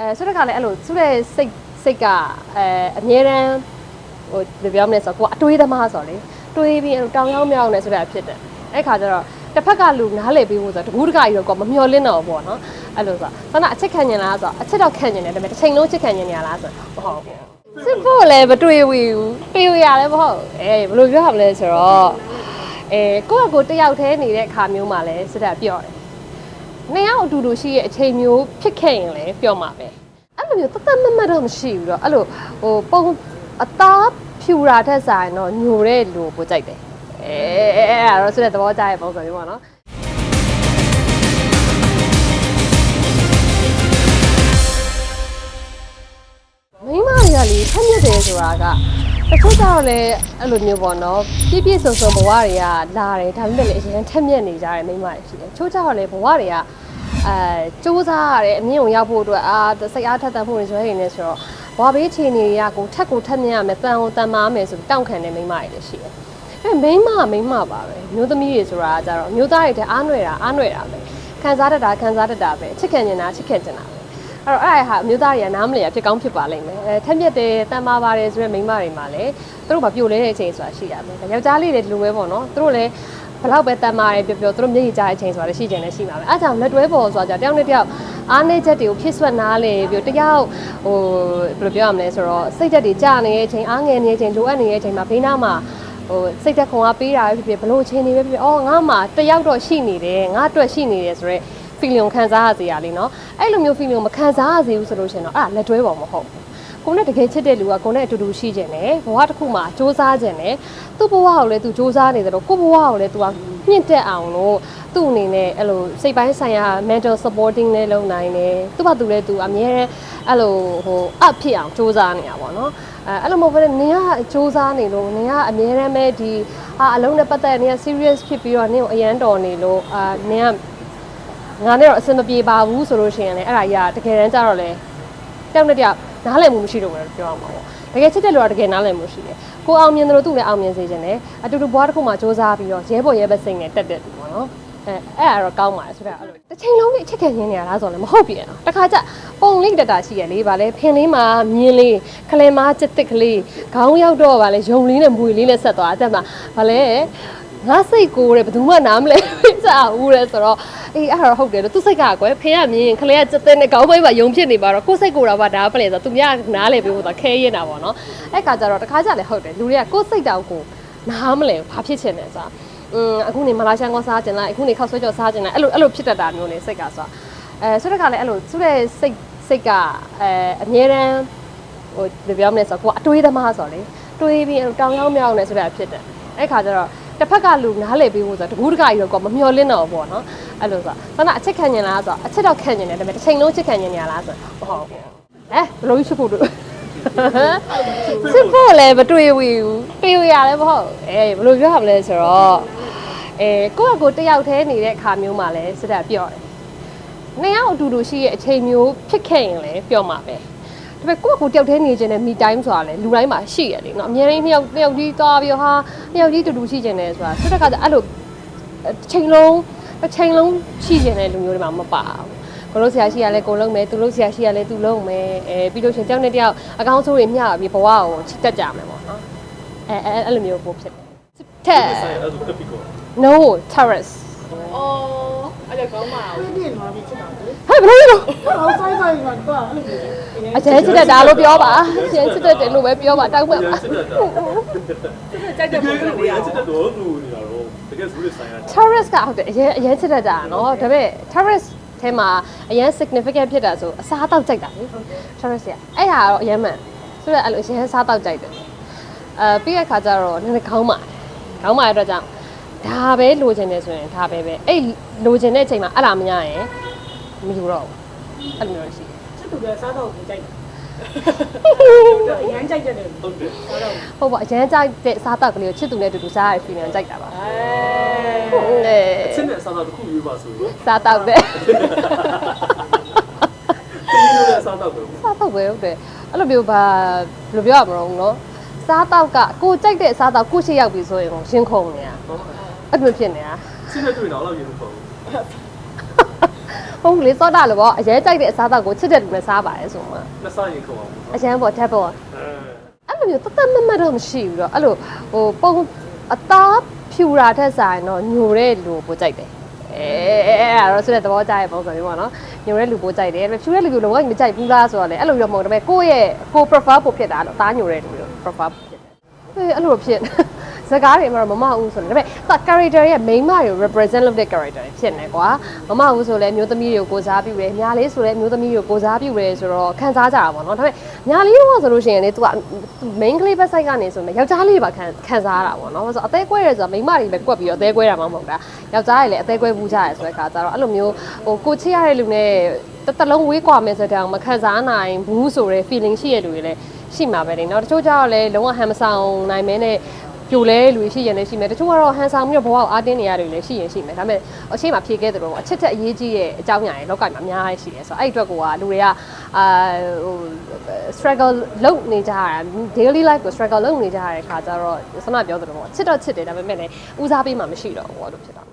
အဲဆိုတော့ကလည်းအဲ့လိုသူ့ရဲ့စိတ်စိတ်ကအဲအမြဲတမ်းဟိုဘယ်ပြောမလဲဆိုတော့ကိုကအတွေးသမားဆိုတော့လေတွေးပြီးအဲ့လိုတောင်ရောက်မြောက်နေဆိုတာဖြစ်တယ်အဲ့ခါကျတော့တစ်ဖက်ကလူနားလေပြီးဖို့ဆိုတော့တကူးတကကြီးတော့ကိုမမျောလင်းတော့ဘူးပေါ့နော်အဲ့လိုဆိုတော့ဆန္ဒအချက်ခံနေလားဆိုတော့အချက်တော့ခံနေတယ်ဒါပေမဲ့တစ်ချိန်လုံးအချက်ခံနေရလားဆိုတော့မဟုတ်ဘူးစစ်ဖို့လည်းမတွေးဝီဘူးတွေးရလည်းမဟုတ်အေးဘယ်လိုပြောရမလဲဆိုတော့အဲကိုယ့်အကိုတယောက်တည်းနေတဲ့အခါမျိုးမှာလည်းစစ်တပ်ပြော့တယ် နှစ်ယောက်အတူတူရှိရဲ့အချိန်မျိုးဖြစ်ခဲ့ရင်လည်းပြောမှာပဲအဲ့လိုမျိုးတသက်မတ်မတ်တော့မရှိဘူးတော့အဲ့လိုဟိုပုံအသားဖြူတာထက်ဆိုင်တော့ညိုတဲ့လူကိုပိုကြိုက်တယ်အဲအဲ့ဒါတော့ဆိုတဲ့သဘောကျရဲ့ပုံစံမျိုးပေါ့နော်မိန်းမတွေကလေထက်မြက်တယ်ဆိုတာက တချို့ကျတော့လေအဲ့လိုမျိုးပေါ့နော်ပြည့်ပြည့်စုံစုံဘဝတွေကလာတယ်ဒါပေမဲ့လေအရင်ထက်မြက်နေကြတယ်မိန်းမတွေရှိတယ်ချို့ကျတော့လေဘဝတွေကအဲစူးစမ်းရတယ်အမြင့်ကိုရောက်ဖို့အတွက်အာစိတ်အားထက်သန်မှုတွေဆွဲနေနေဆိုတော့ဘဝဘေးအခြေအနေတွေကကိုထက်ကိုထက်မြက်ရမယ်တန်ကိုတန်မာမယ်ဆိုပြီးတောင့်ခံတဲ့မိန်းမတွေလည်းရှိတယ်အဲမိန်းမမိန်းမပါပဲမျိုးသမီးတွေဆိုတာကကြတော့မျိုးသားတွေတဲ့အားနွယ်တာအားနွယ်တာပဲခံစားတတ်တာခံစားတတ်တာပဲချစ်ခင်နေတာချစ်ခင်နေတာပဲအဲ့ တော့အဲ့ဒါဟာအမျိုးသားတွေကနားမလည်ရဖြစ်ကောင်းဖြစ်ပါလိမ့်မယ်အဲထက်မြက်တယ်တန်မာပါတယ်ဆိုတဲ့မိန်းမတွေမှာလည်းသူတို့ကပြိုလဲတဲ့အချိန်ဆိုတာရှိရမယ်ယောက်ျားလေးတွေဒီလိုပဲပေါ့နော်သူတို့လည်းဘလောက်ပဲတန်မာတယ်ပြောပြောသူတို့မျက်ရည်ကျတဲ့အချိန်ဆိုတာလည်းရှိကြတယ်ရှိမှာပဲအဲဒါကြောင့်လက်တွဲပေါ်ဆိုတာကြတယောက်နဲ့တယောက်အားနေချက်တွေကိုဖြစ်ဆွက်နားလေပြီးတယောက်ဟိုဘယ်လိုပြောရမလဲဆိုတော့စိတ်ဓာတ်တွေကြာနေတဲ့အချိန်အားငယ်နေတဲ့အချိန်လိုအပ်နေတဲ့အချိန်မှာဘေးနားမှာဟိုစိတ်သက်ခွန်အားပေးတာပဲဖြစ်ဖြစ်ဘလို့ချင်းနေပဲဖြစ်ဖြစ်အော်ငါမှတယောက်တော့ရှိနေတယ်ငါအတွက်ရှိနေတယ်ဆိုတော့ feeling ကိုခံစားရစေရလေနော်အဲ့လိုမျိုး feeling ကိုမခံစားရစေဘူးဆိုလို့ရှရင်တော့အဲ့ဒါလက်တွဲပေါ်မဟုတ်ဘူးကိုနဲ့တကယ်ချစ်တဲ့လူကကိုနဲ့အတူတူရှိကြတယ်ဘဝတစ်ခုမှာစူးစမ်းကြတယ်သူ့ဘဝကိုလည်းသူစူးစမ်းနေတယ်တော့ကိုယ့်ဘဝကိုလည်းသူကမြင့်တက်အောင်လို့သူ့အနေနဲ့အဲ့လိုစိတ်ပိုင်းဆိုင်ရာ mental supporting နဲ့လုပ်နိုင်တယ်သူ့ဘာသူလည်းသူအမြဲတမ်းအဲ့လိုဟို up ဖြစ်အောင်စူးစမ်းနေတာပေါ့နော်အဲအဲ့လိုမဟုတ်ဘဲနဲ့နင်ကစူးစမ်းနေလို့နင်ကအမြဲတမ်းပဲဒီဟာအလုံးနဲ့ပတ်သက်နေနင်က serious ဖြစ်ပြီးတော့နင်ကိုအရန်တော်နေလို့အာနင်က ငါနဲ့တော့အဆင်မပြေပါဘူးဆိုလို့ရှိရင်လည်းအဲ့ဒါကြီးကတကယ်တမ်းကျတော့လေတောက်နဲ့တယောက်နားလည်မှုမရှိတော့ဘူးလို့ပြောအောင်ပါပေါ့တကယ်ချစ်တဲ့လူကတကယ်နားလည်မှုရှိတယ်ကိုအောင်မြင်တယ်လို့သူ့လည်းအောင်မြင်စေခြင်းနဲ့အတူတူဘွားတစ်ခုမှစူးစမ်းပြီးတော့ရဲဘော်ရဲဘက်စိတ်နဲ့တက်တဲ့သူပေါ့နော်အဲအဲ့ဒါတော့ကောင်းပါတယ်ဆိုတော့အဲ့လိုတစ်ချိန်လုံးကြီးအချက်ခံရင်းနေရတာဆိုတော့လည်းမဟုတ်ပြန်တော့တခါကျပုံလေးတက်တာရှိရလေဗာလဲဖင်လေးမှာမြင်းလေးခလဲမားစစ်တစ်ကလေးခေါင်းရောက်တော့ဗာလဲယုံလေးနဲ့မွေလေးနဲ့ဆက်သွားအတက်မှာဗာလဲငါစိတ်ကိုတဲ့ဘယ်သူမှနားမလဲ ကြဘူးတဲ့ဆိုတော့အေးအဲ့ဒါတော့ဟုတ်တယ်လို့သူစိတ်ကကွယ်ဖင်ကမြင်ခလဲကစက်တဲ့နဲ့ခေါင်းပိုင်းမှာယုံဖြစ်နေပါတော့ကိုယ်စိတ်ကိုယ်တော့ဗာဒါပလဲဆိုတော့သူများနားလဲပြီးတော့ခဲရင်တာပေါ့နော်အဲ့ကကြတော့တခါကြလည်းဟုတ်တယ်လူတွေကကိုယ်စိတ်တောင်ကိုနားမလဲဘာဖြစ်ချင်လဲဆိုတော့อืมအခုနေမလာရှန်ကောစားကျင်လိုက်အခုနေခောက်ဆွဲကြော်စားကျင်လိုက်အဲ့လိုအဲ့လိုဖြစ်တတ်တာမျိုးနေစိတ်ကဆိုတော့အဲဆိုတော့ကလည်းအဲ့လိုသူ့ရဲ့စိတ်စိတ်ကအဲအမြဲတမ်းဟိုဘယ်ပြောမလဲဆိုတော့ကိုကအတွေးသမားဆိုတော့လေတွေးပြီးအဲ့လိုတောင်ရောက်မြောက်နေဆိုတာဖြစ်တယ်အဲ့ခါကျတော့ တစ်ဖက်ကလူနားလေပြီးဖို့ဆိုတော့တကူးတကကြီးတော့ကိုမမျောလင်းတော့ဘူးပေါ့နော်အဲ့လိုဆိုတော့ဆန္ဒအချက်ခံနေလားဆိုတော့အချက်တော့ခံနေတယ်ဒါပေမဲ့တစ်ချိန်လုံးအချက်ခံနေရလားဆိုတော့မဟုတ်ဘူးအဲဘယ်လိုရှိဖို့တို့စစ်ဖို့လည်းမတွေးဝီဘူးတွေးရလည်းမဟုတ်အေးဘယ်လိုပြောရမလဲဆိုတော့အဲကိုယ့်အကိုတယောက်တည်းနေတဲ့အခါမျိုးမှာလည်းစစ်တပ်ပြော့တယ်နှစ်ယောက်အတူတူရှိရဲ့အချိန်မျိုးဖြစ်ခဲ့ရင်လည်းပြောမှာပဲ ဒါပေမဲ့ကိုယ့်အကိုတယောက်တည်းနေခြင်းနဲ့ me time ဆိုတာလေလူတိုင်းမှာရှိရလေနော်အများကြီးနှစ်ယောက်နှစ်ယောက်ကြီးသွားပြီးတော့ဟာနှစ်ယောက်ကြီးတူတူရှိခြင်းနဲ့ဆိုတာစစ်တပ်ကအဲ့လိုတစ်ချိန်လုံးတစ်ချိန်လုံးရှိခြင်းတဲ့လူမျိုးတွေမှာမပါဘူးကိုလို့ဆရာရှိရလဲကိုလုံးမယ်သူလို့ဆရာရှိရလဲသူလုံးမယ်အဲပြီးလို့ရှိရင်တယောက်နဲ့တယောက်အကောင်းဆုံးတွေမျှပြီးဘဝကိုချစ်တတ်ကြမယ်ပေါ့နော်အဲအဲအဲ့လိုမျိုးပို့ဖြစ်တယ်ထက်ဆိုင်အဲ့ဒါတက်ပြီးကော no terrace အော် အဲ့ဒါကောင်းပါဘူးပြည့်သွားပြီချစ်တာလေဟဲ့ဘယ်လိုလဲဟောဆိုင်ဆိုင်ကတော့အဲ့လိုမျိုးအကျဲချစ်တတ်တာလို့ပြောပါကျဲချစ်တတ်တယ်လို့ပဲပြောပါတောင်းပါပါစစ်တက်တာကြိုက်တဲ့ပုံစံလေးရစစ်တက်တော့သူနေတာတော့တကယ်ဆိုရဆိုင်ရ terrace ကဟုတ်တယ်အရင်အရင်ချစ်တတ်တာနော်ဒါပေမဲ့ terrace ထဲမှာအရင် significant ဖြစ်တာဆိုအစားတောက်ကြိုက်တာလေ terrace ကအဲ့ဟာတော့အရင်မှန်ဆိုတော့အဲ့လိုအရင်စားတောက်ကြိုက်တယ်အဲပြီးတဲ့ခါကျတော့နည်းနည်းခေါင်းမာခေါင်းမာရတဲ့အတွက်ကြောင့် ဒါပဲလိုချင်တယ်ဆိုရင်ဒါပဲပဲအဲ့လိုချင်တဲ့အချိန်မှာအဲ့ဒါမရရင်မယူတော့ဘူးအဲ့လိုမျိုးရှိတယ်ချစ်သူကစားတော့ကိုကြိုက်တယ်အရန်ကြိုက်တယ်ဟုတ်တယ်စားတော့ဟုတ်ပါအရင်ကြိုက်တဲ့အစားတောက်ကလေးကိုချစ်သူနဲ့အတူတူစားရတဲ့ feeling ကြိုက်တာပါအဲအဲစစ်နဲ့စားတော့တစ်ခုယူပါဆိုရင်စားတောက်တယ်ဒီလိုလဲစားတော့ပဲစားတောက်ပဲဟုတ်တယ်အဲ့လိုမျိုးပါဘယ်လိုပြောရမလို့နော်စားတောက်ကကိုကြိုက်တဲ့အစားတောက်ကိုရှိရောက်ပြီဆိုရင်ကိုရှင်းခုန်နေတာ အဲ့လိုမျိုးဖြစ်နေတာစစ်နဲ့တွေ့တော့တော့ရေမပေါ့မဟုတ်လေစောတာလို့ပေါ့အရင်ကြိုက်တဲ့အစားအသောက်ကိုချစ်တဲ့လူနဲ့စားပါတယ်ဆိုမှနှစ်စားရင်ခုံအောင်အရင်ပေါ့ table အဲအဲ့လိုမျိုးတသက်မတ်မတ်တော့မရှိဘူးတော့အဲ့လိုဟိုပုံအသားဖြူတာထက်ဆိုင်တော့ညိုတဲ့လူကိုပိုကြိုက်တယ်အဲအဲ့ဒါတော့ဆိုတဲ့သဘောကျရဲ့ပုံစံမျိုးပေါ့နော်ညိုတဲ့လူပိုကြိုက်တယ်ဒါပေမဲ့ဖြူတဲ့လူကိုလုံးဝမကြိုက်ဘူးလားဆိုတော့လေအဲ့လိုမျိုးမဟုတ်ဒါပေမဲ့ကိုယ့်ရဲ့ကို prefer ပိုဖြစ်တာလို့သားညိုတဲ့လူကို prefer ပိုဖြစ်တယ်အေးအဲ့လိုဖြစ် စကားတွေမှာတော့မမဦးဆိုတယ်ဒါပေမဲ့ character ရဲ့ main မတွေကို represent လုပ်တဲ့ character တွေဖြစ်နေကွာမမဦးဆိုလဲမျိုးသမီးတွေကိုကိုစားပြုတယ်ညာလေးဆိုလဲမျိုးသမီးတွေကိုကိုစားပြုတယ်ဆိုတော့ခံစားကြတာပေါ့နော်ဒါပေမဲ့ညာလေးတော့ဆိုလို့ရှိရင်လေ तू က main ကလေးဘက်ဆိုင်ကနေဆိုရင်ယောက်ျားလေးပါခံခံစားရတာပေါ့နော်ဆိုတော့အသေးကွဲရဲဆိုတာမိန်းမတွေပဲကွက်ပြီးတော့အသေးကွဲတာမှမဟုတ်တာယောက်ျားတွေလည်းအသေးကွဲဘူးကြရဲဆိုတဲ့ခါကျတော့အဲ့လိုမျိုးဟိုကိုချစ်ရတဲ့လူနဲ့တစ်တလုံးဝေးကွာမယ်ဆိုတဲ့အောင်မခံစားနိုင်ဘူးဆိုတဲ့ feeling ရှိရတဲ့လူတွေလည်းရှိမှာပဲလေနော်တချို့ကျတော့လည်းလုံးဝဟန်မဆောင်နိုင်မဲနဲ့ ပြိုလဲလူရှိရင်လည်းရှိမယ်တချို့ကတော့ဟန်ဆောင်ပြီးတော့ဘဝကိုအားတင်းနေရတယ်လည်းရှိရင်ရှိမယ်ဒါပေမဲ့အရှိမဖြေခဲ့တဲ့တော့အချစ်တက်အရေးကြီးရဲ့အကြောင်းအရာတွေလောကမှာအများကြီးရှိတယ်ဆိုတော့အဲ့ဒီအတွက်ကိုကလူတွေကအာဟို struggle လုပ်နေကြရတာ daily life ကို struggle လုပ်နေကြရတဲ့ခါကျတော့ဆန္ဒပြောသလိုပေါ့ချစ်တော့ချစ်တယ်ဒါပေမဲ့လည်းဦးစားပေးမှမရှိတော့ဘူးပေါ့လို့ဖြစ်တာ